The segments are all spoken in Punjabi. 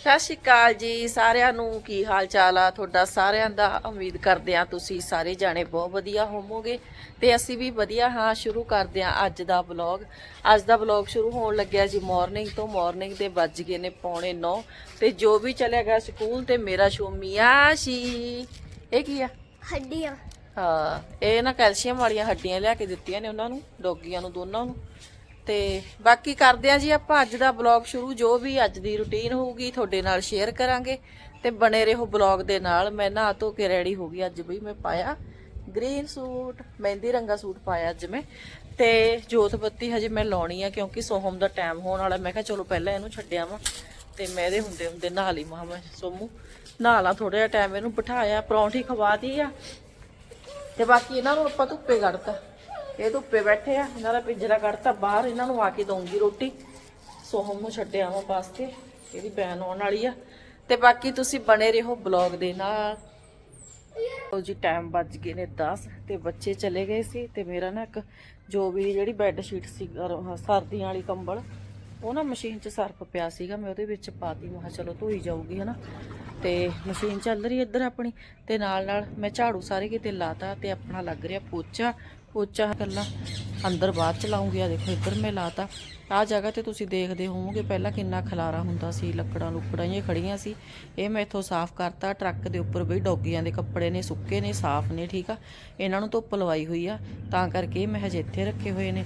ਸਤਿ ਸ਼੍ਰੀ ਅਕਾਲ ਜੀ ਸਾਰਿਆਂ ਨੂੰ ਕੀ ਹਾਲ ਚਾਲ ਆ? ਤੁਹਾਡਾ ਸਾਰਿਆਂ ਦਾ ਉਮੀਦ ਕਰਦੇ ਆ ਤੁਸੀਂ ਸਾਰੇ ਜਾਣੇ ਬਹੁਤ ਵਧੀਆ ਹੋਵੋਗੇ ਤੇ ਅਸੀਂ ਵੀ ਵਧੀਆ ਹਾਂ ਸ਼ੁਰੂ ਕਰਦੇ ਆ ਅੱਜ ਦਾ ਵਲੌਗ। ਅੱਜ ਦਾ ਵਲੌਗ ਸ਼ੁਰੂ ਹੋਣ ਲੱਗਿਆ ਜੀ ਮਾਰਨਿੰਗ ਤੋਂ ਮਾਰਨਿੰਗ ਦੇ ਵੱਜ ਗਏ ਨੇ ਪੌਣੇ 9 ਤੇ ਜੋ ਵੀ ਚਲਿਆ ਗਿਆ ਸਕੂਲ ਤੇ ਮੇਰਾ ਸ਼ੋਮੀ ਆ ਸੀ। ਇਹ ਕੀ ਆ? ਹੱਡੀਆਂ। ਹਾਂ ਇਹ ਨਾ ਕੈਲਸ਼ੀਅਮ ਵਾਲੀਆਂ ਹੱਡੀਆਂ ਲਿਆ ਕੇ ਦਿੱਤੀਆਂ ਨੇ ਉਹਨਾਂ ਨੂੰ ਡੋਗੀਆਂ ਨੂੰ ਦੋਨਾਂ ਨੂੰ। ਤੇ ਬਾਕੀ ਕਰਦੇ ਆ ਜੀ ਆਪਾਂ ਅੱਜ ਦਾ ਬਲੌਗ ਸ਼ੁਰੂ। ਜੋ ਵੀ ਅੱਜ ਦੀ ਰੁਟੀਨ ਹੋਊਗੀ ਤੁਹਾਡੇ ਨਾਲ ਸ਼ੇਅਰ ਕਰਾਂਗੇ। ਤੇ ਬਣੇ ਰਹੋ ਬਲੌਗ ਦੇ ਨਾਲ। ਮੈਂ ਨਹਾ ਧੋ ਕੇ ਰੈਡੀ ਹੋ ਗਈ। ਅੱਜ ਬਈ ਮੈਂ ਪਾਇਆ ਗ੍ਰੀਨ ਸੂਟ ਮਹਿੰਦੀ ਰੰਗਾ ਸੂਟ ਪਾਇਆ ਅੱਜ ਮੈਂ। ਤੇ ਜੋਤ ਬੱਤੀ ਹਜੇ ਮੈਂ ਲਾਉਣੀ ਆ ਕਿਉਂਕਿ ਸੋਹਮ ਦਾ ਟਾਈਮ ਹੋਣ ਵਾਲਾ। ਮੈਂ ਕਿਹਾ ਚਲੋ ਪਹਿਲਾਂ ਇਹਨੂੰ ਛੱਡਿਆ ਵਾਂ। ਤੇ ਮੈਂ ਇਹਦੇ ਹੁੰਦੇ ਹੁੰਦੇ ਨਹਾ ਲਈ। ਮਹਾ ਮੈਂ ਸੋਮੂ, ਨਹਾ ਲਾ ਥੋੜਾ ਜਿਹਾ ਟਾਈਮ ਇਹਨੂੰ ਬਿਠਾਇਆ, ਪਰੌਂਠੀ ਖਵਾਤੀ ਆ। ਤੇ ਬਾਕੀ ਇਹਨਾਂ ਨੂੰ ਆਪਾਂ ਧੁੱਪੇ ਕੱਢਤਾ। ਇਹ ਧੁੱਪੇ ਬੈਠੇ ਆ, ਇਹਨਾਂ ਦਾ ਪਿੰਜਰਾ ਕੱਢਤਾ ਬਾਹਰ, ਇਹਨਾਂ ਨੂੰ ਆ ਕੇ ਦਊਂਗੀ ਰੋਟੀ। ਸੋਹਮ ਨੂੰ ਛੱਡਿਆ ਵਾਂ ਵਾਸਤੇ ਇਹਦੀ ਬੈਨ ਆਉਣ ਵਾਲੀ ਆ। ਤੇ ਬਾਕੀ ਤੁਸੀਂ ਬਣੇ ਰਹੋ ਬਲੌਗ ਦੇ ਨਾਲ। ਉਹ ਜੀ ਟਾਈਮ ਵੱਜ ਗਏ ਨੇ 10 ਤੇ ਬੱਚੇ ਚਲੇ ਗਏ ਸੀ ਤੇ ਮੇਰਾ ਨਾ ਇੱਕ ਜੋ ਵੀ ਜਿਹੜੀ ਬੈੱਡ ਸ਼ੀਟ ਸੀ ਸਰਦੀਆਂ ਵਾਲੀ ਕੰਬਲ, ਉਹ ਨਾ ਮਸ਼ੀਨ 'ਚ ਸਰਫ ਪਿਆ ਸੀਗਾ, ਮੈਂ ਉਹਦੇ ਵਿੱਚ ਪਾਤੀ, ਮੈਂ ਕਿਹਾ ਚਲੋ ਧੋਈ ਜਾਊਗੀ, ਹਨਾ। ਤੇ ਮਸ਼ੀਨ ਚੱਲ ਰਹੀ ਇੱਧਰ ਆਪਣੀ ਤੇ ਨਾਲ ਨਾਲ ਮੈਂ ਝਾੜੂ ਸਾਰੇ ਕਿਤੇ ਲਾਤਾ ਤੇ ਆਪਣਾ ਲੱਗ ਰਿਹਾ ਪੋਚਾ। ਪੋਚਾ ਇਕੱਲਾ ਅੰਦਰ ਬਾਅਦ ਚ ਲਾਉਂਗੀ। ਆ ਦੇਖੋ, ਇੱਧਰ ਮੈਂ ਲਾਤਾ। ਆਹ ਜਗ੍ਹਾ ਤੇ ਤੁਸੀਂ ਦੇਖਦੇ ਹੋਵੋਗੇ, ਪਹਿਲਾਂ ਕਿੰਨਾ ਖਲਾਰਾ ਹੁੰਦਾ ਸੀ, ਲੱਕੜਾਂ ਲੁੱਕੜਾਂ ਜਿਹੀਆਂ ਖੜੀਆਂ ਸੀ। ਇਹ ਮੈਂ ਇੱਥੋਂ ਸਾਫ਼ ਕਰਤਾ। ਟਰੱਕ ਦੇ ਉੱਪਰ ਬਈ ਡੌਗੀਆਂ ਦੇ ਕੱਪੜੇ ਨੇ, ਸੁੱਕੇ ਨੇ, ਸਾਫ਼ ਨੇ, ਠੀਕ ਆ। ਇਹਨਾਂ ਨੂੰ ਧੁੱਪ ਲਵਾਈ ਹੋਈ ਆ। ਤਾਂ ਕਰਕੇ ਮੈਂ ਹਜੇ ਇੱਥੇ ਰੱਖੇ ਹੋਏ ਨੇ।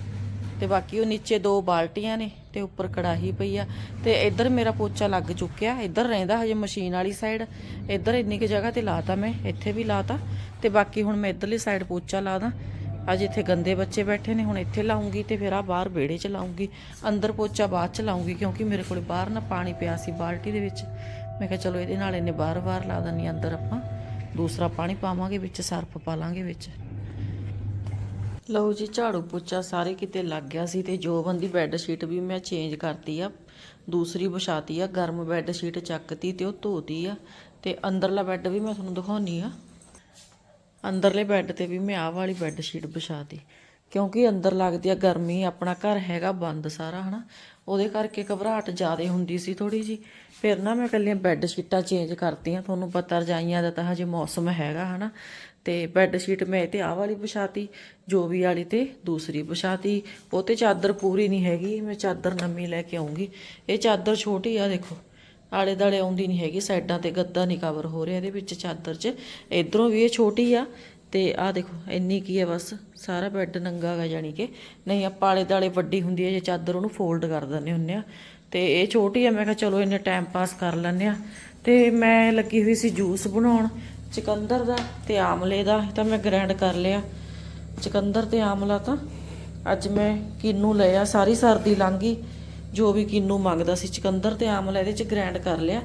ਤੇ ਬਾਕੀ ਉਹ ਨੀਚੇ ਦੋ ਬਾਲਟੀਆਂ ਨੇ ਤੇ ਉੱਪਰ ਕੜਾਹੀ ਪਈ ਆ। ਤੇ ਇੱਧਰ ਮੇਰਾ ਪੋਚਾ ਲੱਗ ਚੁੱਕਿਆ। ਇੱਧਰ ਰਹਿੰਦਾ ਹਜੇ ਮਸ਼ੀਨ ਵਾਲੀ ਸਾਈਡ। ਇੱਧਰ ਇੰਨੀ ਕਿ ਜਗ੍ਹਾ ਤੇ ਲਾਤਾ ਮੈਂ, ਇੱਥੇ ਵੀ ਲਾਤਾ। ਤੇ ਬਾਕੀ ਹੁਣ ਮੈਂ ਇੱਧਰਲੀ ਸਾਈਡ ਪੋਚਾ ਲਾਦਾ ਅੱਜ ਇੱਥੇ ਗੰਦੇ ਬੱਚੇ ਬੈਠੇ ਨੇ, ਹੁਣ ਇੱਥੇ ਲਾਉਂਗੀ ਤੇ ਫਿਰ ਆ ਬਾਹਰ ਵਿਹੜੇ 'ਚ ਲਾਉਂਗੀ, ਅੰਦਰ ਪੋਚਾ ਬਾਅਦ 'ਚ ਲਾਉਂਗੀ, ਕਿਉਂਕਿ ਮੇਰੇ ਕੋਲ ਬਾਹਰ ਨਾ ਪਾਣੀ ਪਿਆ ਸੀ ਬਾਲਟੀ ਦੇ ਵਿੱਚ। ਮੈਂ ਕਿਹਾ ਚਲੋ ਇਹਦੇ ਨਾਲ ਇਹਨੇ ਬਾਰ-ਬਾਰ ਲਾ ਦਨੀ ਅੰਦਰ ਆਪਾਂ। ਦੂਸਰਾ ਪਾਣੀ ਪਾਵਾਂਗੇ, ਵਿੱਚ ਸਰਫ ਪਾ ਲਾਂਗੇ ਵਿੱਚ। ਲਓ ਜੀ, ਝਾੜੂ ਪੋਚਾ ਸਾਰੇ ਕਿਤੇ ਲੱਗ ਗਿਆ ਸੀ ਤੇ ਜੋ ਬੰਦੀ ਬੈੱਡ ਸ਼ੀਟ ਵੀ ਮੈਂ ਚੇਂਜ ਕਰਤੀ ਆ। ਦੂਸਰੀ ਵਿਛਾਤੀ ਆ, ਗਰਮ ਬੈੱਡ ਸ਼ੀਟ ਚੱਕਤੀ ਤੇ ਉਹ ਧੋਤੀ ਆ। ਤੇ ਅੰਦਰਲਾ ਬੈੱਡ ਵੀ ਮੈਂ ਤੁਹਾਨੂੰ ਦਿਖਾਉਣੀ ਆ। ਅੰਦਰਲੇ ਬੈੱਡ ਤੇ ਵੀ ਮੈਂ ਆਹ ਵਾਲੀ ਬੈੱਡ ਸ਼ੀਟ ਵਿਛਾਤੀ ਕਿਉਂਕਿ ਅੰਦਰ ਲੱਗਦੀ ਆ ਗਰਮੀ, ਆਪਣਾ ਘਰ ਹੈਗਾ ਬੰਦ ਸਾਰਾ, ਹਨਾ? ਉਹਦੇ ਕਰਕੇ ਘਬਰਾਹਟ ਜ਼ਿਆਦਾ ਹੁੰਦੀ ਸੀ ਥੋੜੀ ਜੀ ਫਿਰ ਨਾ ਮੈਂ ਕੱਲੀਆਂ ਬੈੱਡ ਸ਼ੀਟਾਂ ਚੇਂਜ ਕਰਤੀਆਂ। ਤੁਹਾਨੂੰ ਪਤਾ ਰਜਾਈਆਂ ਦਾ ਤਾਂ ਹਜੇ ਮੌਸਮ ਹੈਗਾ, ਹਨਾ? ਤੇ ਬੈੱਡ ਸ਼ੀਟ ਮੈਂ ਤੇ ਆਹ ਵਾਲੀ ਵਿਛਾਤੀ ਜੋ ਵੀ ਵਾਲੀ ਤੇ ਦੂਸਰੀ ਵਿਛਾਤੀ ਉਹ ਤੇ ਚਾਦਰ ਪੂਰੀ ਨਹੀਂ ਹੈਗੀ, ਮੈਂ ਚਾਦਰ ਨਵੀਂ ਲੈ ਕੇ ਆਉਂਗੀ। ਇਹ ਚਾਦਰ ਛੋਟੀ ਆ, ਦੇਖੋ। ਆਲੇ ਦਾਲੇ ਆਉਂਦੀ ਨਹੀਂ ਹੈਗੀ, ਸਾਈਡਾਂ ਤੇ ਗੱਦਾ ਨਹੀਂ ਕਵਰ ਹੋ ਰਿਹਾ, ਇਹਦੇ ਵਿੱਚ ਚਾਦਰ 'ਚ। ਇਧਰੋਂ ਵੀ ਇਹ ਛੋਟੀ ਆ ਤੇ ਆਹ ਦੇਖੋ, ਇੰਨੀ ਕੀ ਹੈ ਬਸ, ਸਾਰਾ ਬੈੱਡ ਨੰਗਾ ਗਾ ਜਾਨੀ ਕਿ। ਨਹੀਂ, ਆਪਾਂ ਆਲੇ ਦਾਲੇ ਵੱਡੀ ਹੁੰਦੀ ਹੈ ਜੇ ਚਾਦਰ ਉਹਨੂੰ ਫੋਲਡ ਕਰ ਦਿੰਦੇ ਹੁੰਨੇ ਆ। ਤੇ ਇਹ ਛੋਟੀ ਆ, ਮੈਂ ਕਿਹਾ ਚਲੋ ਇਹਨੇ ਟਾਈਮ ਪਾਸ ਕਰ ਲੈਂਦੇ ਆ। ਤੇ ਮੈਂ ਲੱਗੀ ਹੋਈ ਸੀ ਜੂਸ ਬਣਾਉਣ, ਚਕੰਦਰ ਦਾ ਤੇ ਆਮਲੇ ਦਾ ਤਾਂ ਮੈਂ ਗ੍ਰੈਂਡ ਕਰ ਲਿਆ। ਚਕੰਦਰ ਤੇ ਆਮਲਾ ਤਾਂ ਅੱਜ ਮੈਂ ਕਿੰਨੂ ਲਿਆ ਸਾਰੀ ਸਰਦੀ ਲੰਘ ਗਈ। ਜੋ ਵੀ ਕਿੰਨੂ ਮੰਗਦਾ ਸੀ, ਚਕੰਦਰ ਤੇ ਆਮਲਾ ਇਹਦੇ ਚ ਗ੍ਰਾਈਂਡ ਕਰ ਲਿਆ।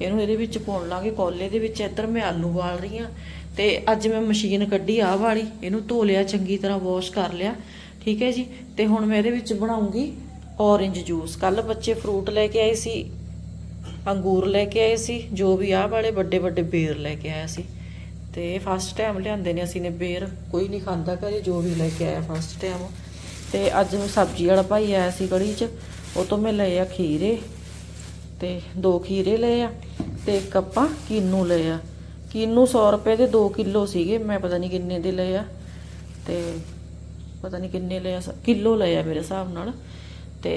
ਇਹਨੂੰ ਇਹਦੇ ਵਿੱਚ ਪਾਉਣ ਲਾਂਗੇ, ਕੋਲੇ ਦੇ ਵਿੱਚ ਇੱਧਰ ਮੈਂ ਆਲੂ ਵਾਲ ਰਹੀ ਆ ਤੇ ਅੱਜ ਮੈਂ ਮਸ਼ੀਨ ਕੱਢੀ ਆਹ ਵਾਲੀ, ਇਹਨੂੰ ਧੋ ਲਿਆ, ਚੰਗੀ ਤਰ੍ਹਾਂ ਵਾਸ਼ ਕਰ ਲਿਆ। ਠੀਕ ਹੈ ਜੀ? ਤੇ ਹੁਣ ਮੈਂ ਇਹਦੇ ਵਿੱਚ ਬਣਾਉਂਗੀ ਔਰੇਂਜ ਜੂਸ ਕੱਲ ਬੱਚੇ ਫਰੂਟ ਲੈ ਕੇ ਆਏ ਸੀ, ਅੰਗੂਰ ਲੈ ਕੇ ਆਏ ਸੀ, ਜੋ ਵੀ ਆਹ ਵਾਲੇ ਵੱਡੇ ਵੱਡੇ ਬੇਰ ਲੈ ਕੇ ਆਇਆ ਸੀ। ਤੇ ਫਸਟ ਟਾਈਮ ਲਿਆਂਦੇ ਨੇ ਅਸੀਂ ਨੇ ਬੇਰ, ਕੋਈ ਨਹੀਂ ਖਾਂਦਾ ਘਰੇ, ਜੋ ਵੀ ਲੈ ਕੇ ਆਇਆ ਫਸਟ ਟਾਈਮ ਤੇ ਅੱਜ ਸਬਜ਼ੀ ਵਾਲਾ ਭਾਈ ਆਇਆ ਸੀ ਕੜੀ 'ਚ ਉਹ ਤੋਂ ਮੈਂ ਲਏ ਆ ਖੀਰੇ ਤੇ ਦੋ ਖੀਰੇ ਲਏ ਆ ਤੇ ਇੱਕ ਆਪਾਂ ਕੀਨੂ ਲਏ ਆ। ਕੀਨੂ 100 ਰੁਪਏ ਦੇ 2 ਕਿਲੋ ਸੀਗੇ, ਮੈਂ ਪਤਾ ਨਹੀਂ ਕਿੰਨੇ ਦੇ ਲਏ ਆ ਤੇ ਪਤਾ ਨਹੀਂ ਕਿੰਨੇ ਲਏ ਆ ਕਿਲੋ ਲਏ ਆ ਮੇਰੇ ਹਿਸਾਬ ਨਾਲ ਤੇ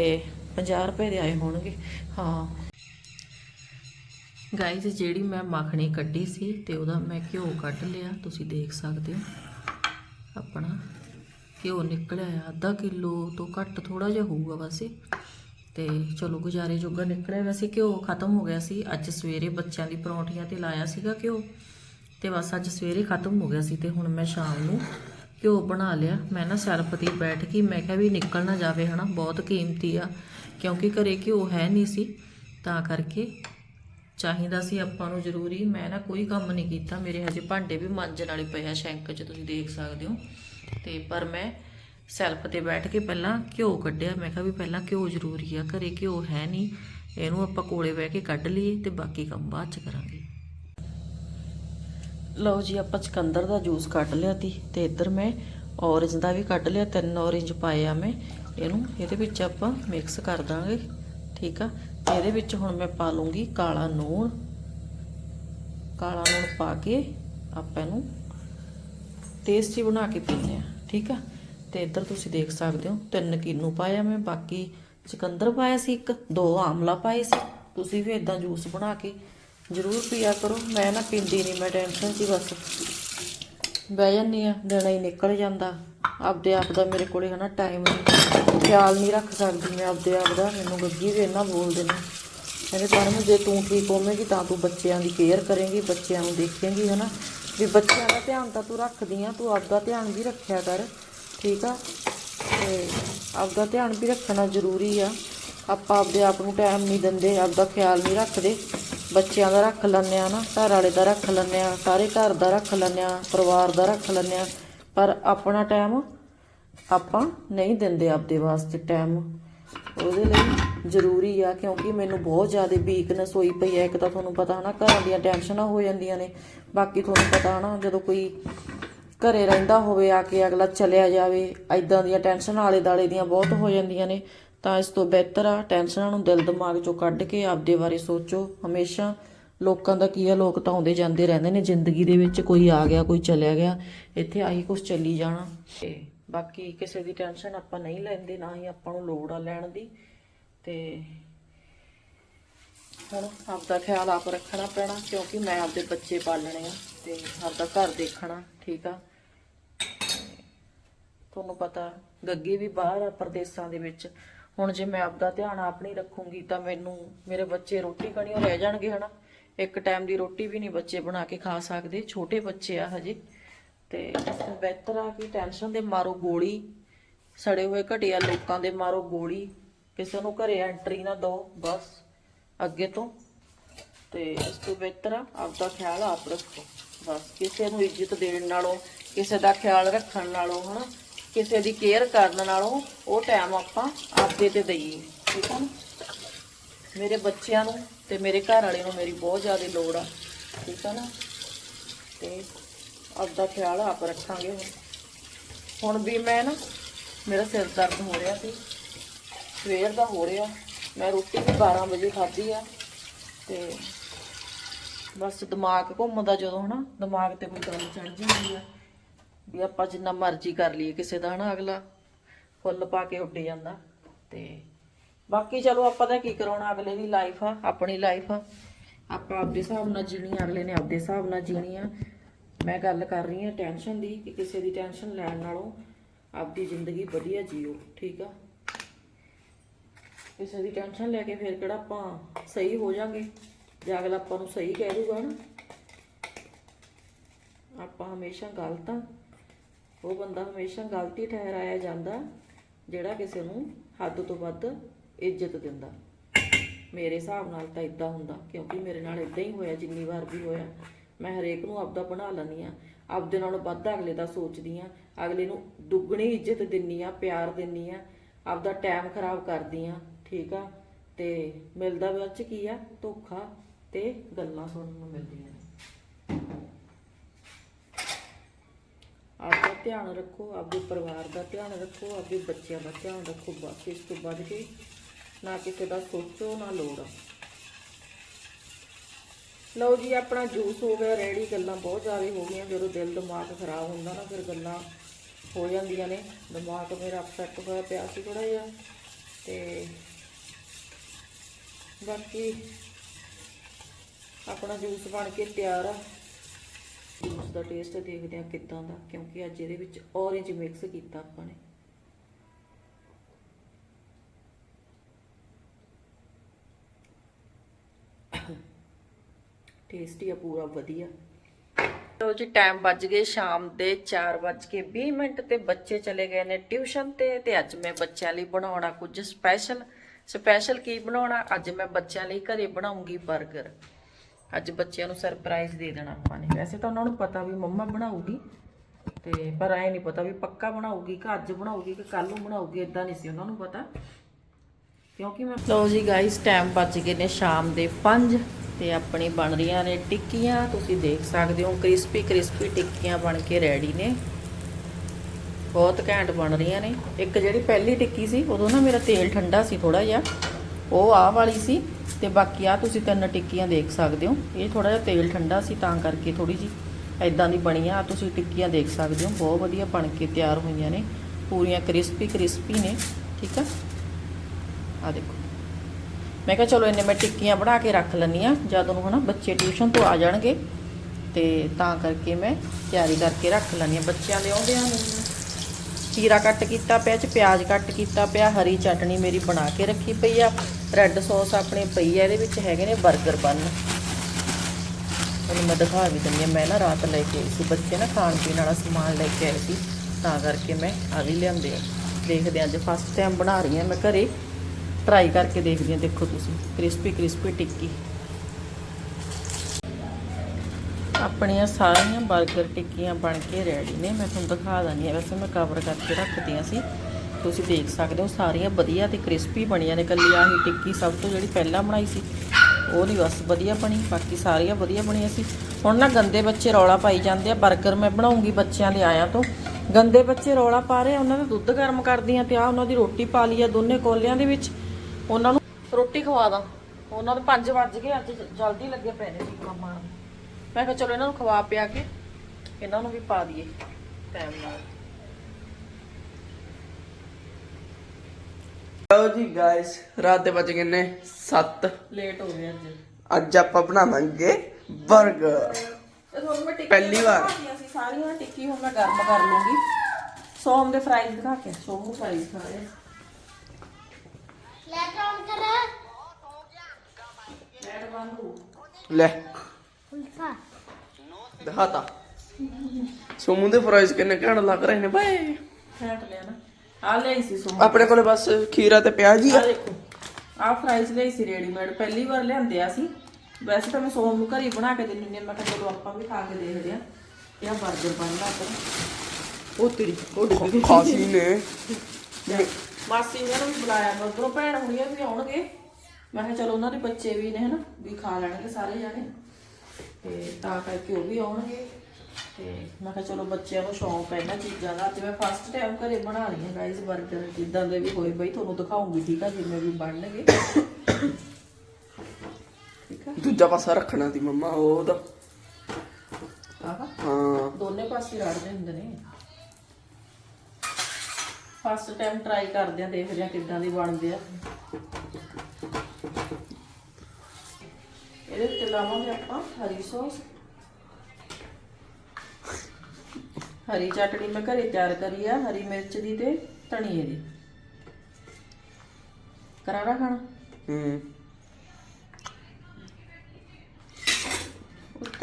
50 ਰੁਪਏ ਦੇ ਆਏ ਹੋਣਗੇ। ਹਾਂ। ਗਾਈਜ਼ ਜਿਹੜੀ ਮੈਂ ਮੱਖਣੀ ਕੱਢੀ ਸੀ ਤੇ ਉਹਦਾ ਮੈਂ ਘਿਓ ਕੱਢ ਲਿਆ, ਤੁਸੀਂ ਦੇਖ ਸਕਦੇ ਹੋ। ਆਪਣਾ ਘਿਓ ਨਿਕਲਿਆ ਆ, ਅੱਧਾ ਕਿਲੋ ਤੋਂ ਘੱਟ ਥੋੜਾ ਜਿਹਾ ਹੋਊਗਾ ਵੈਸੇ। ਤੇ ਚਲੋ ਗੁਜ਼ਾਰੇ ਜੋਗਾ ਨਿਕਲਿਆ। ਵੈਸੇ ਘਿਓ ਖਤਮ ਹੋ ਗਿਆ ਸੀ। ਅੱਜ ਸਵੇਰੇ ਬੱਚਿਆਂ ਦੀ ਪਰੌਂਠੀਆਂ ਤੇ ਲਾਇਆ ਸੀਗਾ ਘਿਓ। ਤੇ ਬਸ ਅੱਜ ਸਵੇਰੇ ਖਤਮ ਹੋ ਗਿਆ ਸੀ ਤੇ ਹੁਣ ਮੈਂ ਸ਼ਾਮ ਨੂੰ ਘਿਓ ਬਣਾ ਲਿਆ। ਮੈਂ ਨਾ ਸੈਲਫ ਤੇ ਬੈਠ ਕੇ ਮੈਂ ਕਿਹਾ ਵੀ ਨਿਕਲ ਨਾ ਜਾਵੇ ਹਨਾ, ਬਹੁਤ ਕੀਮਤੀ ਆ। ਕਿਉਂਕਿ ਘਰੇ ਘਿਓ ਹੈ ਨਹੀਂ ਸੀ, ਤਾਂ ਕਰਕੇ ਚਾਹੀਦਾ ਸੀ ਆਪਾਂ ਨੂੰ ਜ਼ਰੂਰੀ। ਮੈਂ ਨਾ ਕੋਈ ਕੰਮ ਨਹੀਂ ਕੀਤਾ। ਮੇਰੇ ਹਜੇ ਭਾਂਡੇ ਵੀ ਮਾਂਜਣ ਵਾਲੇ ਪਏ ਆ ਸ਼ੈਂਕ 'ਚ, ਤੁਸੀਂ ਦੇਖ ਸਕਦੇ ਹੋ। ਤੇ ਪਰ ਮੈਂ ਸੈਲਫ ਤੇ ਬੈਠ ਕੇ ਪਹਿਲਾਂ ਘਿਓ ਕੱਢਿਆ। ਮੈਂ ਕਿਹਾ ਵੀ ਪਹਿਲਾਂ ਘਿਓ ਜ਼ਰੂਰੀ ਆ, ਘਰੇ ਘਿਓ ਹੈ ਨਹੀਂ। ਇਹਨੂੰ ਆਪਾਂ ਕੋਲੇ ਬਹਿ ਕੇ ਕੱਢ ਲਈਏ ਤੇ ਬਾਕੀ ਕੰਮ ਬਾਅਦ 'ਚ ਕਰਾਂਗੇ। ਲਓ ਜੀ, ਆਪਾਂ ਚਕੰਦਰ ਦਾ ਜੂਸ ਕੱਢ ਲਿਆ ਤੀ ਤੇ ਇੱਧਰ ਮੈਂ ਔਰੇਂਜ ਦਾ ਵੀ ਕੱਢ ਲਿਆ, ਤਿੰਨ ਔਰੇਂਜ ਪਾਏ ਆ ਮੈਂ। ਇਹਨੂੰ ਇਹਦੇ ਵਿੱਚ ਆਪਾਂ ਮਿਕਸ ਕਰ ਦਾਂਗੇ, ਠੀਕ ਆ? ਇਹਦੇ ਵਿੱਚ ਹੁਣ ਮੈਂ ਪਾ ਲੂੰਗੀ ਕਾਲਾ ਨੂਣ। ਕਾਲਾ ਨੂਣ ਪਾ ਕੇ ਆਪਾਂ ਇਹਨੂੰ ਟੇਸਟੀ ਬਣਾ ਕੇ ਪੀਂਦੇ ਆ, ਠੀਕ ਆ? ਤੇ ਇੱਧਰ ਤੁਸੀਂ ਦੇਖ ਸਕਦੇ ਹੋ, ਤਿੰਨ ਕਿੰਨੂ ਪਾਇਆ ਮੈਂ, ਬਾਕੀ ਚਕੰਦਰ ਪਾਇਆ ਸੀ ਇੱਕ, ਦੋ ਆਮਲਾ ਪਾਏ ਸੀ। ਤੁਸੀਂ ਵੀ ਇਦਾਂ ਜੂਸ ਬਣਾ ਕੇ ਜ਼ਰੂਰ ਪੀਆ ਕਰੋ, ਮੈਂ ਨਾ ਪੀਂਦੀ ਨਹੀਂ ਮੈਂ ਟੈਨਸ਼ਨ 'ਚ ਬਸ। ਬਹਿ ਜਾਂਦੀ ਆ ਦਿਨ ਹੀ ਨਿਕਲ ਜਾਂਦਾ। ਆਪਦੇ ਆਪ ਦਾ ਮੇਰੇ ਕੋਲੇ ਹਨਾ ਟਾਈਮ ਨਹੀਂ ਖਿਆਲ ਨਹੀਂ ਰੱਖ ਸਕਦੀ ਮੈਂ ਆਪਦੇ ਆਪ ਦਾ, ਮੈਨੂੰ ਗੱਗੀ ਵੀ ਇੰਨਾ ਬੋਲਦੇ ਨੇ। ਕਹਿੰਦੇ ਪਰਮ ਜੇ ਤੂੰ ਠੀਕ ਹੋਵੇਂਗੀ ਤਾਂ ਤੂੰ ਬੱਚਿਆਂ ਦੀ ਕੇਅਰ ਕਰੇਂਗੀ, ਬੱਚਿਆਂ ਨੂੰ ਦੇਖੇਂਗੀ ਹਨਾ। ਵੀ ਬੱਚਿਆਂ ਦਾ ਧਿਆਨ ਤਾਂ ਤੂੰ ਰੱਖਦੀ ਆ, ਤੂੰ ਆਪਦਾ ਧਿਆਨ ਵੀ ਰੱਖਿਆ ਕਰ। ਠੀਕ ਆ? ਤੇ ਆਪਦਾ ਧਿਆਨ ਵੀ ਰੱਖਣਾ ਜ਼ਰੂਰੀ ਆ। ਆਪਾਂ ਆਪਦੇ ਆਪ ਨੂੰ ਟਾਈਮ ਨਹੀਂ ਦਿੰਦੇ, ਆਪਦਾ ਖਿਆਲ ਨਹੀਂ ਰੱਖਦੇ। ਬੱਚਿਆਂ ਦਾ ਰੱਖ ਲੈਂਦੇ ਆ ਨਾ, ਘਰ ਵਾਲੇ ਦਾ ਰੱਖ ਲੈਂਦੇ ਆ, ਸਾਰੇ ਘਰ ਦਾ ਰੱਖ ਲੈਂਦੇ ਆ, ਪਰਿਵਾਰ ਦਾ ਰੱਖ ਲੈਂਦੇ ਆ। ਪਰ ਆਪਣਾ ਟਾਈਮ ਆਪਾਂ ਨਹੀਂ ਦਿੰਦੇ ਆਪਦੇ ਵਾਸਤੇ ਟਾਈਮ ਉਹਦੇ ਲਈ ਜ਼ਰੂਰੀ ਆ, ਕਿਉਂਕਿ ਮੈਨੂੰ ਬਹੁਤ ਜ਼ਿਆਦਾ ਵੀਕਨੈਸ ਹੋਈ ਪਈ ਹੈ ਇੱਕ ਤਾਂ ਤੁਹਾਨੂੰ ਪਤਾ ਹਨਾ, ਘਰਾਂ ਦੀਆਂ ਟੈਨਸ਼ਨਾਂ ਹੋ ਜਾਂਦੀਆਂ ਨੇ। ਬਾਕੀ ਤੁਹਾਨੂੰ ਪਤਾ ਹਨਾ, ਜਦੋਂ ਕੋਈ ਘਰੇ ਰਹਿੰਦਾ ਹੋਵੇ, ਆ ਕੇ ਅਗਲਾ ਚਲਿਆ ਜਾਵੇ ਐਦਾਂ ਦੀਆਂ ਟੈਨਸ਼ਨ ਆਲੇ ਦਾਲੇ ਦੀਆਂ ਬਹੁਤ ਹੋ ਜਾਂਦੀਆਂ ਨੇ। ਤਾਂ ਇਸ ਤੋਂ ਬਿਹਤਰ ਆ ਟੈਨਸ਼ਨਾਂ ਨੂੰ ਦਿਲ ਦਿਮਾਗ ਚੋਂ ਕੱਢ ਕੇ ਆਪਦੇ ਬਾਰੇ ਸੋਚੋ। ਹਮੇਸ਼ਾ ਲੋਕਾਂ ਦਾ ਕੀ ਆ, ਲੋਕ ਤਾਂ ਆਉਂਦੇ ਜਾਂਦੇ ਰਹਿੰਦੇ ਨੇ, ਜ਼ਿੰਦਗੀ ਦੇ ਵਿੱਚ ਕੋਈ ਆ ਗਿਆ, ਕੋਈ ਚਲਿਆ ਗਿਆ, ਇੱਥੇ ਆਹੀ ਕੁਝ ਚੱਲੀ ਜਾਣਾ। ਤੇ ਬਾਕੀ ਕਿਸੇ ਦੀ ਟੈਨਸ਼ਨ ਆਪਾਂ ਨਹੀਂ ਲੈਂਦੇ, ਨਾ ਹੀ ਆਪਾਂ ਨੂੰ ਲੋੜ ਆ ਲੈਣ ਦੀ। ਤੇ ਹੁਣ ਆਪਦਾ ਖਿਆਲ ਆਪ ਰੱਖਣਾ ਪੈਣਾ, ਕਿਉਂਕਿ ਮੈਂ ਆਪਦੇ ਬੱਚੇ ਪਾਲਣੇ ਆ ਤੇ ਆਪਦਾ ਘਰ ਦੇਖਣਾ, ਠੀਕ ਆ? ਤੁਹਾਨੂੰ ਪਤਾ, ਗੱਗੇ ਵੀ ਬਾਹਰ ਆ ਪ੍ਰਦੇਸਾਂ ਦੇ ਵਿੱਚ। ਹੁਣ ਜੇ ਮੈਂ ਆਪਦਾ ਧਿਆਨ ਆਪ ਨਹੀਂ ਰੱਖੂੰਗੀ ਤਾਂ ਮੈਨੂੰ ਮੇਰੇ ਬੱਚੇ ਰੋਟੀ ਕਣੀਓ ਰਹਿ ਜਾਣਗੇ, ਹਨਾ? ਇੱਕ ਟਾਈਮ ਦੀ ਰੋਟੀ ਵੀ ਨਹੀਂ ਬੱਚੇ ਬਣਾ ਕੇ ਖਾ ਸਕਦੇ, ਛੋਟੇ ਬੱਚੇ ਆ ਹਜੇ। ਤੇ ਇਸ ਤੋਂ ਬਿਹਤਰ ਆ ਕਿ ਟੈਨਸ਼ਨ ਦੇ ਮਾਰੋ ਗੋਲੀ, ਸੜੇ ਹੋਏ ਘਟਿਆ ਲੋਕਾਂ ਦੇ ਮਾਰੋ ਗੋਲੀ, ਕਿਸੇ ਨੂੰ ਘਰੇ ਐਂਟਰੀ ਨਾ ਦਿਓ, ਬਸ, ਅੱਗੇ ਤੋਂ। ਤੇ ਇਸ ਤੋਂ ਬਿਹਤਰ ਆ ਆਪਦਾ ਖਿਆਲ ਆਪ ਰੱਖੋ। ਬਸ, ਕਿਸੇ ਨੂੰ ਇੱਜ਼ਤ ਦੇਣ ਨਾਲੋਂ, ਕਿਸੇ ਦਾ ਖਿਆਲ ਰੱਖਣ ਨਾਲੋਂ, ਹਨਾ? ਕਿਸੇ ਦੀ ਕੇਅਰ ਕਰਨ ਨਾਲੋਂ ਉਹ ਟਾਈਮ ਆਪਾਂ ਆਪਦੇ ਤੇ ਦਈਏ, ਠੀਕ ਹੈ ਨਾ? ਮੇਰੇ ਬੱਚਿਆਂ ਨੂੰ ਤੇ ਮੇਰੇ ਘਰ ਵਾਲੇ ਨੂੰ ਮੇਰੀ ਬਹੁਤ ਜ਼ਿਆਦਾ ਲੋੜ ਆ, ਠੀਕ ਹੈ ਨਾ? ਤੇ ਆਪਦਾ ਖਿਆਲ ਆਪ ਰੱਖਾਂਗੇ ਹੁਣ। ਹੁਣ ਵੀ ਮੈਂ ਨਾ, ਮੇਰਾ ਸਿਰ ਦਰਦ ਹੋ ਰਿਹਾ ਸੀ, ਸਵੇਰ ਦਾ ਹੋ ਰਿਹਾ, ਮੈਂ ਰੋਟੀ ਵੀ 12 ਵਜੇ ਖਾਧੀ ਆ, ਤੇ ਬਸ ਦਿਮਾਗ ਘੁੰਮਦਾ ਜਦੋਂ ਹਨਾ, ਦਿਮਾਗ ਤੇ ਕੋਈ ਗੱਲ ਚੜ ਜਾਂਦੀ ਆ। ਵੀ ਆਪਾਂ ਜਿੰਨਾ ਮਰਜ਼ੀ ਕਰ ਲਈਏ ਕਿਸੇ ਦਾ ਹਨਾ ਅਗਲਾ, ਫੁੱਲ ਪਾ ਕੇ ਉੱਡ ਜਾਂਦਾ। ਤੇ ਬਾਕੀ ਚਲੋ ਆਪਾਂ ਤਾਂ ਕੀ ਕਰਾਉਣਾ, ਅਗਲੇ ਦੀ ਲਾਈਫ ਆ, ਆਪਣੀ ਲਾਈਫ ਆ। ਆਪਾਂ ਆਪਦੇ ਹਿਸਾਬ ਨਾਲ ਜੀਣੀ ਅਗਲੇ ਨੇ ਆਪਦੇ ਹਿਸਾਬ ਨਾਲ ਜੀਣੀ ਆ। ਮੈਂ ਗੱਲ ਕਰ ਰਹੀ ਹਾਂ ਟੈਨਸ਼ਨ ਦੀ ਕਿ ਕਿਸੇ ਦੀ ਟੈਨਸ਼ਨ ਲੈਣ ਨਾਲੋਂ ਆਪਦੀ ਜ਼ਿੰਦਗੀ ਵਧੀਆ ਜੀਓ, ਠੀਕ ਆ? ਕਿਸੇ ਦੀ ਟੈਨਸ਼ਨ ਲੈ ਕੇ ਫਿਰ ਕਿਹੜਾ ਆਪਾਂ ਸਹੀ ਹੋ ਜਾਾਂਗੇ? ਜੇ ਅਗਲਾ ਆਪਾਂ ਨੂੰ ਸਹੀ ਕਹਿ ਦੂਗਾ ਨਾ। ਆਪਾਂ ਹਮੇਸ਼ਾ ਗਲਤ ਆ। ਉਹ ਬੰਦਾ ਹਮੇਸ਼ਾ ਗਲਤੀ ਠਹਿਰਾਇਆ ਜਾਂਦਾ, ਜਿਹੜਾ ਕਿਸੇ ਨੂੰ ਹੱਦ ਤੋਂ ਵੱਧ ਇੱਜ਼ਤ ਦਿੰਦਾ। ਮੇਰੇ ਹਿਸਾਬ ਨਾਲ ਤਾਂ ਇਦਾਂ ਹੁੰਦਾ, ਕਿਉਂਕਿ ਮੇਰੇ ਨਾਲ ਇਦਾਂ ਹੀ ਹੋਇਆ, ਜਿੰਨੀ ਵਾਰ ਵੀ ਹੋਇਆ, ਮੈਂ ਹਰੇਕ ਨੂੰ ਆਪਦਾ ਬਣਾ ਲੈਂਦੀ ਆ ਆਪਦੇ ਨਾਲੋਂ ਵੱਧ ਅਗਲੇ ਦਾ ਸੋਚਦੀ ਆ ਅਗਲੇ ਨੂੰ ਦੁੱਗਣੀ ਇੱਜ਼ਤ ਦਿੰਨੀ ਆ ਪਿਆਰ ਦਿੰਨੀ ਆ ਆਪਦਾ ਟਾਈਮ ਖਰਾਬ ਕਰਦੀ ਆ ਠੀਕ ਆ? ਤੇ ਮਿਲਦਾ ਵਿੱਚ ਕੀ ਆ? ਧੋਖਾ ਤੇ ਗੱਲਾਂ ਸੁਣਨ ਨੂੰ ਮਿਲਦੀਆਂ ਨੇ। ਆਪਦਾ ਧਿਆਨ ਰੱਖੋ, ਆਪਦੇ ਪਰਿਵਾਰ ਦਾ ਧਿਆਨ ਰੱਖੋ, ਆਪਦੇ ਬੱਚਿਆਂ ਦਾ ਧਿਆਨ ਰੱਖੋ। ਬਸ ਇਸ ਤੋਂ ਵੱਧ ਕੇ ਨਾ ਕਿਸੇ ਦਾ ਸੋਚੋ, ਨਾ ਲੋੜ ਲਓ ਜੀ, ਆਪਣਾ ਜੂਸ ਹੋ ਗਿਆ, ਰੈਡੀ। ਗੱਲਾਂ ਬਹੁਤ ਜ਼ਿਆਦਾ ਹੋ ਗਈਆਂ। ਜਦੋਂ ਦਿਲ, ਦਿਮਾਗ ਖਰਾਬ ਹੁੰਦਾ ਨਾ, ਫਿਰ ਗੱਲਾਂ ਹੋ ਜਾਂਦੀਆਂ ਨੇ। ਦਿਮਾਗ ਮੇਰਾ ਅਪਸੈਟ ਹੋਇਆ ਪਿਆ ਸੀ ਥੋੜਾ ਜਿਹਾ। ਤੇ ਬਾਕੀ ਆਪਣਾ ਜੂਸ ਬਣ ਕੇ ਤਿਆਰ ਆ। ਦਾ ਟੇਸਟ ਦੇਖਦੇ ਆ ਕਿੱਦਾਂ ਦਾ, ਕਿਉਂਕਿ ਅੱਜ ਇਹਦੇ ਵਿੱਚ ਔਰੇਂਜ ਮਿਕਸ ਕੀਤਾ ਆਪਾਂ ਨੇ। ਟੇਸਟੀ ਆ, ਪੂਰਾ ਵਧੀਆ। ਲੋ ਜੀ ਟਾਈਮ ਵੱਜ ਗਏ ਸ਼ਾਮ ਦੇ 4:20 ਮਿੰਟ ਤੇ ਬੱਚੇ ਚਲੇ ਗਏ ਨੇ ਟਿਊਸ਼ਨ ਤੇ ਤੇ ਅੱਜ ਮੈਂ ਬੱਚਿਆਂ ਲਈ ਬਣਾਉਣਾ ਕੁਝ ਸਪੈਸ਼ਲ ਸਪੈਸ਼ਲ ਕੀ ਬਣਾਉਣਾ? ਅੱਜ ਮੈਂ ਬੱਚਿਆਂ ਲਈ ਘਰੇ ਬਣਾਉਂਗੀ 버ਗਰ ਅੱਜ ਬੱਚਿਆਂ ਨੂੰ ਸਰਪ੍ਰਾਈਜ਼ ਦੇ ਦੇਣਾ ਆਪਾਂ ਨੇ। ਵੈਸੇ ਤਾਂ ਉਹਨਾਂ ਨੂੰ ਪਤਾ ਵੀ ਮੰਮਾ ਬਣਾਊਗੀ, ਤੇ ਪਰ ਐ ਨਹੀਂ ਪਤਾ ਵੀ ਪੱਕਾ ਬਣਾਊਗੀ ਕਿ ਅੱਜ ਬਣਾਊਗੀ ਕਿ ਕੱਲ ਨੂੰ ਬਣਾਊਗੀ ਇਦਾਂ ਨਹੀਂ ਸੀ ਉਹਨਾਂ ਨੂੰ ਪਤਾ। ਕਿਉਂਕਿ ਮੈਂ ਲਓ ਜੀ ਗਾਇਸ ਟਾਈਮ ਬਚ ਗਏ ਨੇ ਸ਼ਾਮ ਦੇ 5 ਤੇ ਆਪਣੀ ਬਣ ਰਹੀਆਂ ਨੇ ਟਿੱਕੀਆਂ। ਤੁਸੀਂ ਦੇਖ ਸਕਦੇ ਹੋ ਕ੍ਰਿਸਪੀ ਕ੍ਰਿਸਪੀ ਟਿੱਕੀਆਂ ਬਣ ਕੇ ਰੈਡੀ ਨੇ। ਬਹੁਤ ਘੈਂਟ ਬਣ ਰਹੀਆਂ ਨੇ। ਇੱਕ ਜਿਹੜੀ ਪਹਿਲੀ ਟਿੱਕੀ ਸੀ, ਉਦੋਂ ਨਾ ਮੇਰਾ ਤੇਲ ਠੰਡਾ ਸੀ ਥੋੜਾ ਜਿਹਾ। ਉਹ ਆਹ ਵਾਲੀ ਸੀ ਤੇ ਬਾਕੀ ਆ ਤੁਸੀਂ ਤਿੰਨ ਟਿੱਕੀਆਂ ਦੇਖ ਸਕਦੇ ਹੋ। ਇਹ ਥੋੜਾ ਜਿਹਾ ਤੇਲ ਠੰਡਾ ਸੀ ਤਾਂ ਕਰਕੇ ਥੋੜੀ ਜੀ ਐਦਾਂ ਦੀ ਬਣੀ ਆ। ਆਹ ਤੁਸੀਂ ਟਿੱਕੀਆਂ ਦੇਖ ਸਕਦੇ ਹੋ। ਬਹੁਤ ਵਧੀਆ ਬਣ ਕੇ ਤਿਆਰ ਹੋਈਆਂ ਨੇ। ਪੂਰੀਆਂ ਕ੍ਰਿਸਪੀ ਕ੍ਰਿਸਪੀ ਨੇ, ਠੀਕ ਆ? ਆ ਦੇਖੋ। ਮੈਂ ਕਿਹਾ ਚਲੋ ਇੰਨੇ ਮੈਂ ਟਿੱਕੀਆਂ ਬਣਾ ਕੇ ਰੱਖ ਲੈਂਦੀ ਆ ਜਦ ਨੂੰ ਹਨਾ ਬੱਚੇ ਟਿਊਸ਼ਨ ਤੋਂ ਆ ਜਾਣਗੇ ਤੇ ਤਾਂ ਕਰਕੇ ਮੈਂ ਤਿਆਰੀ ਕਰਕੇ ਰੱਖ ਲੈਂਦੀ ਆ ਬੱਚਿਆਂ ਦੇ ਆਉਂਦਿਆਂ ਨੂੰ ਖੀਰਾ ਕੱਟ ਕੀਤਾ ਪਿਆ, ਚ ਪਿਆਜ਼ ਕੱਟ ਕੀਤਾ ਪਿਆ, ਹਰੀ ਚਟਣੀ ਮੇਰੀ ਬਣਾ ਕੇ ਰੱਖੀ ਪਈ ਆ। ਰੈੱਡ ਸੌਸ ਆਪਣੇ ਪਈ ਹੈ ਇਹਦੇ ਵਿੱਚ ਹੈਗੇ ਨੇ 버ਗਰ ਬਨ ਤੁਹਾਨੂੰ ਮੈਂ ਦਿਖਾ ਵੀ ਦਿੰਦੀ ਹਾਂ, ਮੈਂ ਨਾ ਰਾਤ ਲੈ ਕੇ ਆਈ ਸੀ, ਬੱਚੇ ਨਾ ਖਾਣ ਪੀਣ ਵਾਲਾ ਸਮਾਨ ਲੈ ਕੇ ਆਏ ਸੀ, ਤਾਂ ਕਰਕੇ ਮੈਂ ਆ ਵੀ ਲਿਆਂਦੇ ਆ। ਦੇਖਦੇ ਆ ਅੱਜ ਫਸਟ ਟਾਈਮ ਬਣਾ ਰਹੀ ਹਾਂ ਮੈਂ ਘਰੇ। ਟਰਾਈ ਕਰਕੇ ਦੇਖਦੀ ਹਾਂ, ਦੇਖੋ ਤੁਸੀਂ ਕ੍ਰਿਸਪੀ ਕ੍ਰਿਸਪੀ ਟਿੱਕੀ। ਆਪਣੀਆਂ ਸਾਰੀਆਂ 버ਗਰ ਟਿੱਕੀਆਂ ਬਣ ਕੇ ਰੈਡੀ ਨੇ, ਮੈਂ ਤੁਹਾਨੂੰ ਦਿਖਾ ਦਿੰਦੀ ਹਾਂ। ਵੈਸੇ ਮੈਂ ਕਵਰ ਕਰਕੇ ਰੱਖਦੀਆਂ ਸੀ। ਤੁਸੀਂ ਦੇਖ ਸਕਦੇ ਹੋ ਸਾਰੀਆਂ ਵਧੀਆ ਤੇ ਕ੍ਰਿਸਪੀ ਬਣੀਆਂ ਨੇ ਕੱਲੀ ਆਹੀ ਟਿੱਕੀ ਸਭ ਤੋਂ ਜਿਹੜੀ ਪਹਿਲਾਂ ਬਣਾਈ ਸੀ ਉਹ ਬਸ ਵਧੀਆ ਬਣੀ, ਬਾਕੀ ਸਾਰੀਆਂ ਵਧੀਆ ਬਣੀਆਂ ਸੀ। ਹੁਣ ਨਾ ਗੰਦੇ ਬੱਚੇ ਰੌਲਾ ਪਾਈ ਜਾਂਦੇ ਆ 버ਗਰ ਮੈਂ ਬਣਾਉਂਗੀ ਬੱਚਿਆਂ ਦੇ ਆਇਆਂ ਤੋਂ। ਗੰਦੇ ਬੱਚੇ ਰੌਲਾ ਪਾ ਰਹੇ ਉਹਨਾਂ ਦਾ ਦੁੱਧ ਗਰਮ ਕਰਦੀਆਂ ਤੇ ਆ ਉਹਨਾਂ ਦੀ ਰੋਟੀ ਪਾ ਲਈ ਆ ਦੋਨੇ ਕੋਲਿਆਂ ਦੇ ਵਿੱਚ। ਉਹਨਾਂ ਨੂੰ ਰੋਟੀ ਖਵਾ ਦਾਂ। ਉਹਨਾਂ ਦੇ 5 ਵੱਜ ਗਏ, ਅੱਜ ਜਲਦੀ ਲੱਗੇ ਪਏ ਨੇ ਟੀਕਾ ਮਾਰਨ। ਮੈਂ ਕਿਹਾ ਚਲੋ ਇਹਨਾਂ ਨੂੰ ਖਵਾ ਪਿਆ ਕੇ, ਇਹਨਾਂ ਨੂੰ ਵੀ ਪਾ ਦਈਏ। ਟਾਈਮ ਨਾਲ। ਲਓ ਜੀ ਗਾਇਸ ਰਾਤ ਦੇ ਵੱਜ ਗਏ ਨੇ 7 ਲੇਟ ਹੋ ਗਏ ਅੱਜ। ਅੱਜ ਆਪਾਂ ਬਣਾਵਾਂਗੇ 버ਗਰ ਤੇ ਤੁਹਾਨੂੰ ਮੈਂ ਟਿੱਕੀ ਪਹਿਲੀ ਵਾਰ। ਸੀ ਸਾਰੀਆਂ ਟਿੱਕੀ ਹੁਣ ਮੈਂ ਗਰਮ ਕਰ ਲੂੰਗੀ। ਸੋਮ ਦੇ ਫਰਾਈਜ਼ ਦਿਖਾ ਕੇ ਸੋਮ ਨੂੰ ਫਰਾਈਜ਼ ਖਾ ਰਹੇ ਲੈਟ ਆਨ ਕਰ ਲੈਟ ਬੰਦ ਹੋ। ਲੈ। ਉਲਫਾ ਦਿਖਾਤਾ। ਸੋਮੂ ਦੇ ਫਰਾਈਜ਼ ਕਿੰਨੇ ਘਣ ਲੱਗ ਰਹੇ ਨੇ ਬਾਏ ਫੈਟ ਲਿਆ ਨਾ। ਆ ਲਈ ਸੀ ਸੋਮ ਆਪਣੇ ਕੋਲੇ ਬਸ ਖੀਰਾ ਤੇ ਪਿਆਜ਼ ਹੀ ਆ। ਆ ਦੇਖੋ ਆ ਫਰਾਈਜ਼ ਲਈ ਸੀ ਰੈਡੀਮੇਡ ਪਹਿਲੀ ਵਾਰ ਲਿਆਂਦੇ ਆ ਸੀ ਵੈਸੇ ਤਾਂ ਮੈਂ ਸੋਮ ਨੂੰ ਘਰੇ ਬਣਾ ਕੇ ਦਿੰਦੀ ਹਾਂ ਮੈਂ ਕਿਹਾ ਚਲੋ ਆਪਾਂ ਵੀ ਖਾ ਕੇ ਦੇਖਦੇ ਆ। ਇਹ 버ਗਰ ਬਣਦਾ ਪਰ ਉਹ ਤੇਰੀ ਉਹ ਡਿੱਗ ਗਈ ਖਾਸੀ ਨੇ। ਮਾਸੀ ਨੂੰ ਵੀ ਬੁਲਾਇਆ ਮੈਂ ਉਧਰੋਂ ਭੈਣ ਹੁਣੀਆਂ ਵੀ ਆਉਣਗੇ। ਮੈਂ ਕਿਹਾ ਚਲੋ ਉਹਨਾਂ ਦੇ ਬੱਚੇ ਵੀ ਨੇ ਹਨਾ ਵੀ ਖਾ ਲੈਣਗੇ ਸਾਰੇ ਜਾਣੇ। ਤੇ ਤਾਂ ਕਰਕੇ ਉਹ ਵੀ ਆਉਣਗੇ। ਤੇ ਮੈਂ ਕਿਹਾ ਚਲੋ ਬੱਚਿਆਂ ਨੂੰ ਸ਼ੌਂਕ ਹੈ ਇਹਨਾਂ ਚੀਜ਼ਾਂ ਦਾ। ਤੇ ਮੈਂ ਫਸਟ ਟਾਈਮ ਘਰੇ ਬਣਾ ਰਹੀ ਹਾਂ ਗਾਇਸ 버ਗਰ ਜਿੱਦਾਂ ਦੇ ਵੀ ਹੋਏ ਬਈ ਤੁਹਾਨੂੰ ਦਿਖਾਉਂਗੀ ਠੀਕ ਆ ਜਿਵੇਂ ਵੀ ਬਣਨਗੇ। ਠੀਕ ਆ? ਦੂਜਾ ਪਾਸਾ ਰੱਖਣਾ ਸੀ ਮੰਮਾ ਉਹਦਾ ਆਹ ਹਾਂ। ਦੋਨੇ ਪਾਸੇ ਰੜਦੇ ਹੁੰਦੇ ਨੇ। ਫਸਟ ਟਾਈਮ ਟਰਾਈ ਕਰਦੇ ਆ ਦੇਖਦੇ ਆ ਕਿੱਦਾਂ ਦੀ ਬਣਦੇ ਆ। ਇਹਦੇ ਉੱਤੇ ਲਾਵਾਂਗੇ ਆਪਾਂ ਹਰੀ ਸੌਸ ਹਰੀ ਚਟਣੀ ਮੈਂ ਘਰੇ ਤਿਆਰ ਕਰੀ ਆ ਹਰੀ ਮਿਰਚ ਦੀ ਤੇ ਧਨੀਏ ਦੀ। ਕਰਾਰਾ ਖਾਣਾ? ਹੂੰ।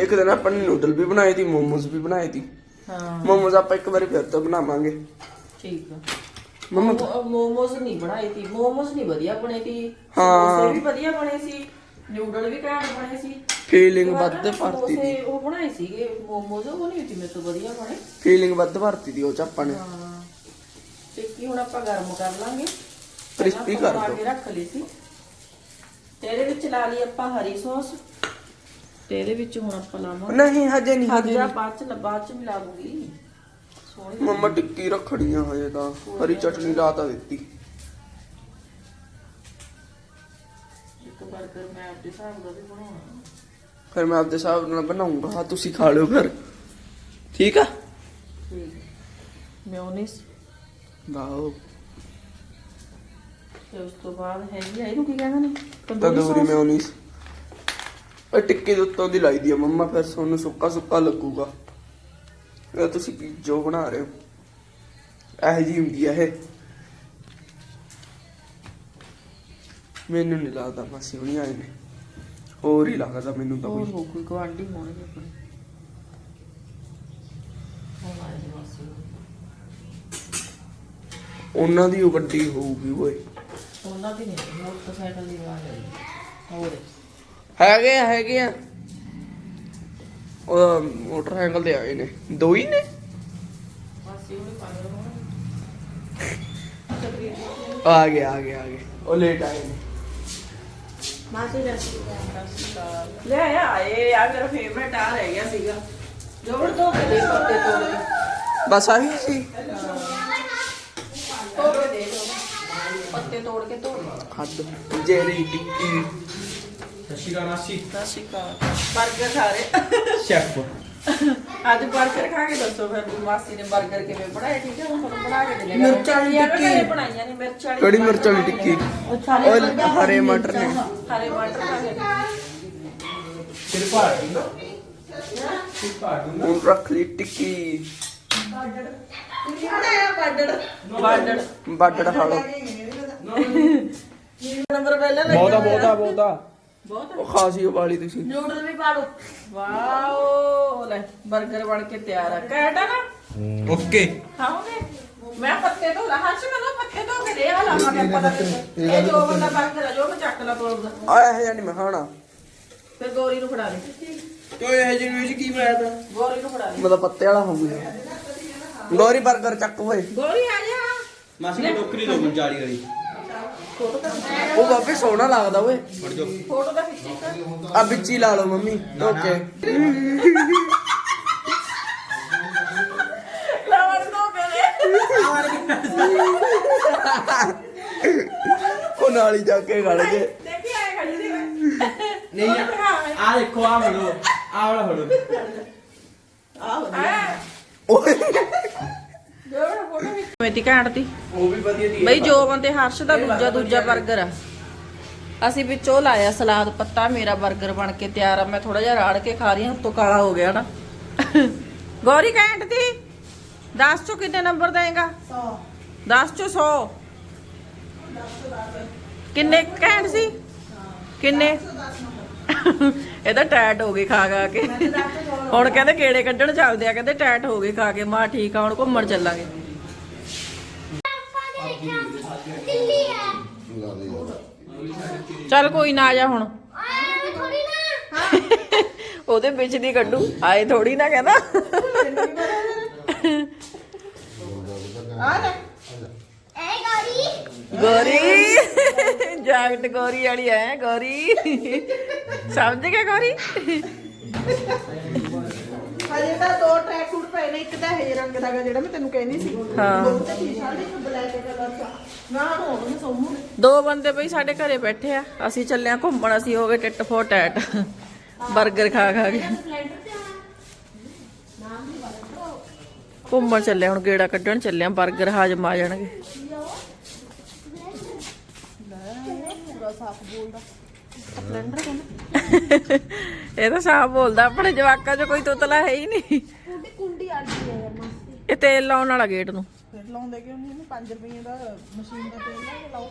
ਇੱਕ ਦਿਨ ਆਪਾਂ ਨੇ ਨੂਡਲ ਵੀ ਬਣਾਏ ਸੀ ਮੋਮੋਸ ਵੀ ਬਣਾਏ ਸੀ। ਹਾਂ। ਮੋਮੋਸ ਆਪਾਂ ਇੱਕ ਵਾਰੀ ਫਿਰ ਤੋਂ ਬਣਾਵਾਂਗੇ। ਠੀਕ ਆ। ਮੰਮਾ ਮੋਮੋਸ ਨਹੀਂ ਬਣਾਈ ਤੀ ਮੋਮੋਸ ਨਹੀਂ ਵਧੀਆ ਬਣੇ ਹਾਂ। ਸਮੋਸੇ ਵੀ ਵਧੀਆ ਬਣੇ ਸੀ। ਨਿਊਡਲ ਵੀ ਘੈਂਟ ਬਣੇ ਸੀ। ਫੀਲਿੰਗ ਵੱਧ ਭਰਤੀ ਦੀ। ਉਹ ਬਣਾਏ ਸੀਗੇ ਮੋਮੋਸ ਉਹ ਨਹੀਂ ਮੇਰੇ ਤੋਂ ਵਧੀਆ ਬਣੇ। ਫੀਲਿੰਗ ਵੱਧ ਭਰਤੀ ਦੀ ਉਹ ਚ ਆਪਾਂ ਨੇ। ਹਾਂ। ਟਿੱਕੀ ਹੁਣ ਆਪਾਂ ਗਰਮ ਕਰ ਲਾਂਗੇ। ਆਪਾਂ ਕਰ ਕੇ ਰੱਖ ਲਈ ਸੀ। ਤੇ ਇਹਦੇ ਵਿੱਚ ਲਾ ਲਈ ਆਪਾਂ ਹਰੀ ਸੌਸ। ਤੇ ਇਹਦੇ ਵਿੱਚ ਹੁਣ ਆਪਾਂ ਲਾਵਾਂਗੇ ਨਹੀਂ ਹਜੇ ਨਹੀਂ ਹਜੇ ਬਾਅਦ ਚ ਬਾਅਦ ਚ ਮਿਲਾ ਦੂੰਗੀ। ਸੋਹਣੀ ਮੰਮਾ ਟਿੱਕੀ ਰੱਖਣੀਆਂ ਹਜੇ ਤਾਂ। ਹਰੀ ਚਟਨੀ ਲਾ ਤਾਂ ਦਿੱਤੀ। ਇੱਕ 버ਗਰ ਮੈਂ ਆਪਣੇ ਹਿਸਾਬ ਦਾ ਵੀ ਬਣਾਉਣਾ। ਫਿਰ ਮੈਂ ਆਪਦੇ ਹਿਸਾਬ ਨਾਲ ਬਣਾਉਂਗਾ। ਤੁਸੀਂ ਖਾ ਲਿਓ ਫਿਰ। ਠੀਕ ਆ? Mayonnaise wow. ਤੇ ਉਸ ਤੋਂ ਬਾਅਦ ਹੈਗੀ ਆ ਇਹਨੂੰ ਕੀ ਕਹਿੰਦੇ ਨੇ? ਤੰਦੂਰੀ sauce? ਮੈਯੋਨੀਜ਼ ਇਹ ਟਿੱਕੀ ਦੇ ਉੱਤੋਂ ਦੀ ਲਾਈ ਦੀ ਆ ਮੰਮਾ ਫਿਰ ਤੁਹਾਨੂੰ ਸੁੱਕਾ ਸੁੱਕਾ ਲੱਗੂਗਾ। ਇਹ ਤੁਸੀਂ ਕੀ ਜੋ ਬਣਾ ਰਹੇ ਹੋ। ਇਹ ਜੀ ਹੁੰਦੀ ਆ ਇਹ। ਮੈਨੂੰ ਨਹੀਂ ਲੱਗਦਾ ਮਾਸੀ ਹੁਣੀ ਆਏ ਨੇ। ਹੋਰ ਹੀ ਲੱਗਦਾ ਮੈਨੂੰ ਤਾਂ ਹੋਰ ਕੋਈ। ਹੋ ਕੋਈ ਗਵਾਂਢੀ ਹੋਣਗੇ ਆਪਣੇ। ਉਹਨਾਂ ਦੀ ਉਹ ਗੱਡੀ ਹੋਊਗੀ ਓਏ। ਉਹਨਾਂ ਦੀ ਨਹੀਂ ਮੋਟਰਸਾਈਕਲ ਦੀ ਆਵਾਜ਼ ਆਈ। ਹੋਰ। ਹੈਗੇ ਆ ਹੈਗੇ ਆ। ਉਹ ਮੋਟਰਸਾਈਕਲ ਤੇ ਆਏ ਨੇ। ਦੋ ਹੀ ਨੇ? ਮਾਸੀ ਉਹਨੇ ਪਾਗਲ ਹੋਣਾ ਆ ਗਏ ਆ ਗਏ ਆ ਗਏ। ਉਹ ਲੇਟ ਆਏ ਨੇ। ਲੈ ਆ ਇਹ ਆ ਮੇਰਾ ਫੇਵਰਟ ਆ ਰਹਿ ਗਿਆ ਸੀਗਾ। ਜੋੜ ਤੋਂ ਕੇ ਦੇ ਪੱਤੇ ਤੋੜ ਕੇ ਬਸ ਆਹੀ ਸੀ? ਤੋੜ ਕੇ ਦੇ ਦੋ। ਪੱਤੇ ਪੱਤੇ ਤੋੜ ਕੇ ਧੋ ਹੱਦ। ਜਿਹੜੀ ਟਿੱਕੀ। ਸਤਿ ਸ਼੍ਰੀ ਅਕਾਲ 버ਗਰ ਖਾ ਰਹੇ। ਸ਼ੈਫ। ਅੱਜ 버ਗਰ ਖਾ ਕੇ ਦੱਸੋ ਫਿਰ ਵੀ ਮਾਸੀ ਨੇ 버ਗਰ ਕਿਵੇਂ ਬਣਾਇਆ ਠੀਕ ਹੈ? ਉਹ ਤੁਹਾਨੂੰ ਬਣਾ ਕੇ ਦੇਗਾ ਮਿਰਚਾਂ ਵਾਲੀ ਟਿੱਕੀ। ਬਣਾਈਆਂ ਨੇ ਮਿਰਚ ਵਾਲੀ ਕੜੀ ਮਿਰਚ ਵਾਲੀ ਟਿੱਕੀ? ਹਰੇ ਮਟਰ ਨੇ। ਹਰੇ ਮਟਰ ਖਾ ਕੇ ਹੁਣ ਰੱਖ ਲਈ ਟਿੱਕੀ। ਬਾਡੜ। ਬਾਟੜ ਖਾ ਲਓ। ਨੰਬਰ ਪਹਿਲਾਂ ਲੈ ਬਹੁਤਾ ਬਹੁਤਾ ਬਹੁਤਾ। ਬਹੁਤ ਉਹ ਖਾਸੀ ਉਬਾਲੀ ਤੁਸੀਂ। ਨੂਡਲ ਵੀ ਪਾ ਲਓ। ਵਾਓ ਲੈ 버ਗਰ ਬਣ ਕੇ ਤਿਆਰ ਆ। ਘੈਂਟ ਆ ਨਾ? ਓਕੇ। ਖਾਓਗੇ? ਮੈਂ ਪੱਤੇ ਤੋਂ ਹਰ ਸੇ ਮੈਨੂੰ ਪੱਤੇ ਤੋਂ ਕੇ ਦੇ ਆ। ਲਾਵਾਂ ਕੇ ਪਤਾ ਨਹੀਂ। ਇਹ ਜੋ ਬੰਦਾ 버ਗਰ ਆ ਜੋ ਮੈਂ ਚੱਕ ਲਾ ਤੋੜਦਾ ਆ ਇਹ ਜਾਨੀ ਮੈਂ ਖਾਣਾ। ਫਿਰ ਗੋਰੀ ਨੂੰ ਫੜਾ ਦੇ। ਕਿਉਂ ਇਹ ਜਿਹੇ ਵਿੱਚ ਕੀ ਬਣਾਇਆ ਤਾ? ਗੋਰੀ ਨੂੰ ਫੜਾ ਦੇ। ਮਤਲਬ ਪੱਤੇ ਵਾਲਾ ਹੋਊਗਾ ਗੋਰੀ 버ਗਰ ਚੱਕ ਹੋਏ ਗੋਰੀ ਆ ਜਾ। ਮਾਸੀ ਨੂੰ ਟੋਕਰੀ ਦੋ ਗੁੰਜਾਲੀ ਵਾਲੀ। ਫੋਟੋ ਤਾਂ ਉਹ ਬਾਬੇ ਸੋਹਣਾ ਲੱਗਦਾ ਓਏ। ਫੜ ਜੋ ਫੋਟੋ ਦਾ ਖਿੱਚੀ ਆ ਵਿੱਚ ਹੀ ਲਾ ਲਓ ਮੰਮੀ ਓਕੇ ਲਾਵਰ ਤੋਂ ਕਰੇ ਉਹ ਨਾਲ ਹੀ ਜਾ ਕੇ ਖੜ ਗਏ। ਦੇਖੀ ਆਏ ਖੜੀ ਦੀ ਮੈਂ। ਨਹੀਂ ਆ ਦੇਖੋ ਆ ਫੜੋ ਆ ਵਾਲਾ ਫੜੋ। ਓਏ। ਜੋੜਾ ਫੋਟੋ ਵਿੱਚ ਮੇਤੀ ਘਾਂਟਤੀ ਉਹ ਵੀ ਵਧੀਆ ਦੀ ਬਈ ਜੋ ਬੰਦੇ ਹਰਸ਼ ਦਾ ਦੂਜਾ ਦੂਜਾ 버ਗਰ ਆ। ਅਸੀਂ ਵਿੱਚੋਂ ਲਾਇਆ ਸਲਾਦ ਪੱਤਾ ਮੇਰਾ 버ਗਰ ਬਣ ਕੇ ਤਿਆਰ ਆ। ਮੈਂ ਥੋੜਾ ਜਿਹਾ ਰਾੜ ਕੇ ਖਾ ਰਹੀ ਹਾਂ ਉੱਤੋਂ ਕਾਲਾ ਹੋ ਗਿਆ ਨਾ। ਗੌਰੀ ਘੈਂਟ ਦੀ 10 ਚੋਂ ਕਿੰਨੇ ਨੰਬਰ ਦੇਗਾ? 100 10 ਚੋਂ 100 ਕਿੰਨੇ ਘੈਂਟ ਸੀ? ਕਿੰਨੇ? ਇਹਦਾ ਟੈਟ ਹੋ ਗਈ ਖਾ ਖਾ ਕੇ। ਹੁਣ ਕਹਿੰਦੇ ਕੀੜੇ ਕੱਢਣ ਚੱਲਦੇ ਆ। ਕਹਿੰਦੇ ਟੈਟ ਹੋ ਗਏ ਖਾ ਕੇ। ਮਾਂ ਠੀਕ ਆ ਹੁਣ ਘੁੰਮਣ ਚੱਲਾਂਗੇ। ਹੈ ਚੱਲ ਕੋਈ ਨਾ ਆ ਜਾ ਹੁਣ। ਆਏ ਥੋੜੀ ਨਾ। ਉਹਦੇ ਵਿੱਚ ਦੀ ਕੱਢੂ। ਆਏ ਥੋੜੀ ਨਾ ਕਹਿੰਦਾ। ਐ ਗਾੜੀ ਗੋਰੀ। ਜੈਕਟ ਗੋਰੀ ਵਾਲੀ ਐ ਗੋਰੀ। ਸਮਝ ਗਿਆ ਗੋਰੀ? ਹਜੇ ਤਾਂ ਦੋ ਟਰੈਕ ਸੂਟ ਪਏ ਨੇ ਇੱਕ ਤਾਂ ਇਹ ਰੰਗ ਦਾ ਗਾ ਜਿਹੜਾ ਮੈਂ ਤੈਨੂੰ ਕਹਿਣੀ ਸੀ। ਹਾਂ। ਦੋ ਤੇ ਟੀ-ਸ਼ਰਟ ਇੱਕ ਬਲੈਕ ਕਲਰ ਦਾ। ਨਾ ਹੋ ਗਏ ਸੋਮੂ ਦੋ ਬੰਦੇ ਬਈ ਸਾਡੇ ਘਰੇ ਬੈਠੇ ਆ ਅਸੀਂ ਚੱਲੇ ਆ ਘੁੰਮਣ ਅਸੀਂ ਹੋ ਗਏ ਟਿੱਟ ਫੋ ਟੈਟ। 버ਗਰ ਖਾ ਖਾ ਕੇ। ਘੁੰਮਣ ਚੱਲੇ ਹੁਣ ਗੇੜਾ ਕੱਢਣ ਚੱਲੇ ਆ 버ਗਰ ਹਾਜ਼ਮ ਆ ਜਾਣਗੇ। ਇਹ ਤਾਂ ਸਾਫ਼ ਬੋਲਦਾ ਆਪਣੇ ਜਵਾਕਾਂ 'ਚ ਕੋਈ ਤੁਤਲਾ ਹੈ ਹੀ ਨਹੀਂ। ਕੁੰਡੀ ਕੁੰਡੀ ਆ ਗਈ ਹੈ ਯਾਰ ਮਾਸੀ। ਇਹ ਤੇਲ ਲਾਉਣ ਵਾਲਾ ਗੇਟ ਨੂੰ। ਫਿਰ ਲਾਉਂਦੇ ਕਿ ਉਹਨੇ 5 ਰੁਪਏ ਦਾ ਮਸ਼ੀਨ ਦਾ ਤੇਲ ਲਾਓ।